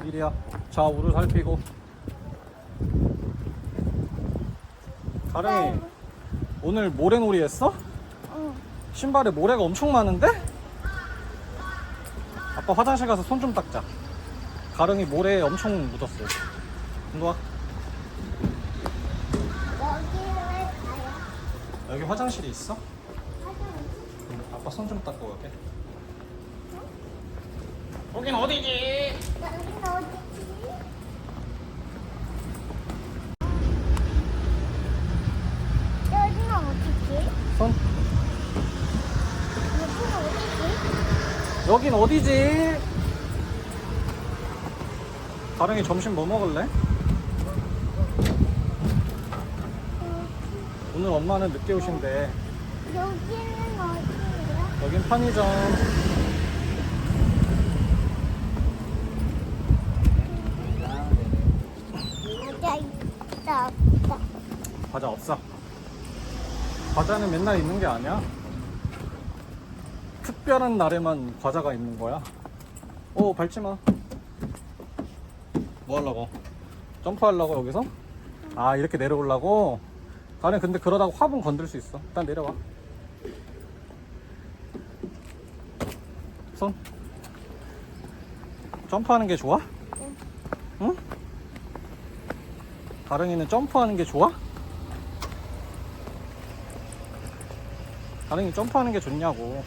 길이야. 좌우를 살피고. 가령이 오늘 모래놀이 했어? 응. 신발에 모래가 엄청 많은데? 아빠 화장실 가서 손 좀 닦자. 가령이 모래에 엄청 묻었어. 일로 와. 여기 화장실이 있어? 응, 아빠 손 좀 닦고 갈게. 여긴 어디지? 여기는 어디지? 여기는 어디지? 손. 여기는 어디지? 여긴 어디지? 가령이 점심 뭐 먹을래? 오늘 엄마는 늦게 오신대. 여기는 어디예요? 여긴 편의점. 과자 있다 없다. 과자 없어. 과자는 맨날 있는 게 아니야. 특별한 날에만 과자가 있는 거야. 오, 밟지 마. 뭐 하려고? 점프하려고 여기서? 아, 이렇게 내려오려고? 나는 근데 그러다가 화분 건들 수 있어. 일단 내려와. 손. 점프하는 게 좋아? 응. 응? 가령이는 점프하는 게 좋아? 가령이 점프하는 게 좋냐고.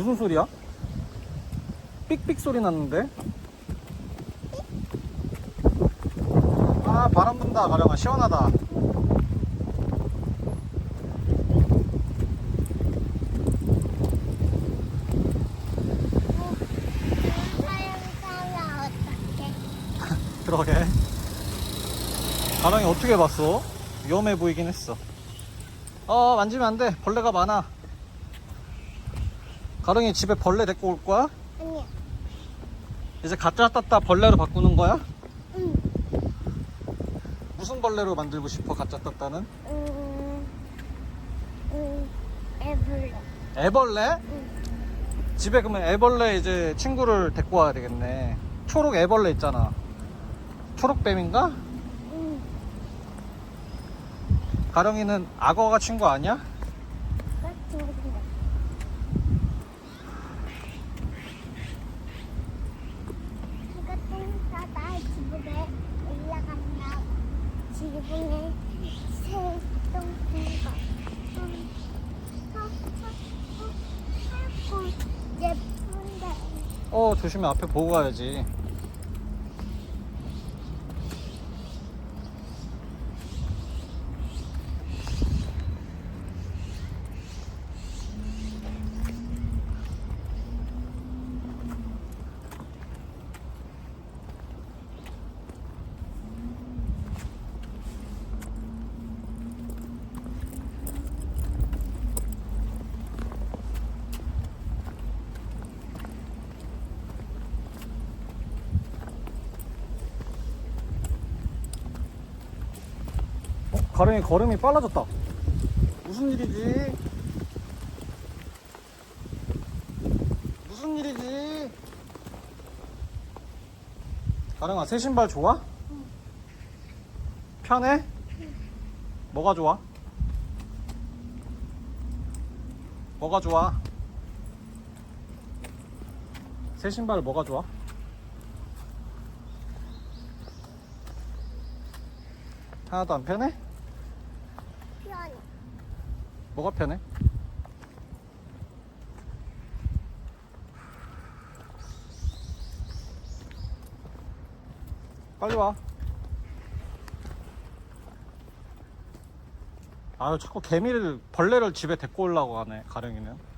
무슨 소리야? 삑삑 소리 났는데? 아 바람 분다 가령아 시원하다? 그러게 가령이 어떻게 봤어? 위험해 보이긴 했어 어 만지면 안돼 벌레가 많아 가령이 집에 벌레 데리고 올 거야? 아니야. 이제 가짜 땄다 벌레로 바꾸는 거야? 응. 무슨 벌레로 만들고 싶어 가짜 땄다는? 음. 음. 애벌레. 애벌레? 응. 집에 그러면 애벌레 이제 친구를 데리고 와야 되겠네. 초록 애벌레 있잖아. 초록뱀인가? 응. 가령이는 악어가 친구 아니야? 같은 건데. 이거 똥싸다 지붕에 올라간다. 지붕에 새똥 거. 음. 어, 어, 어, 하얗고 예쁜데. 어, 조심해. 앞에 보고 가야지. 어, 가령이 걸음이 빨라졌다. 무슨 일이지? 무슨 일이지? 가령아, 새 신발 좋아? 편해? 뭐가 좋아? 뭐가 좋아? 새 신발 뭐가 좋아? 하나도 안 편해? 편해. 뭐가 편해? 빨리 와. 아유 자꾸 개미를 벌레를 집에 데리고 오려고 하네 가령이는.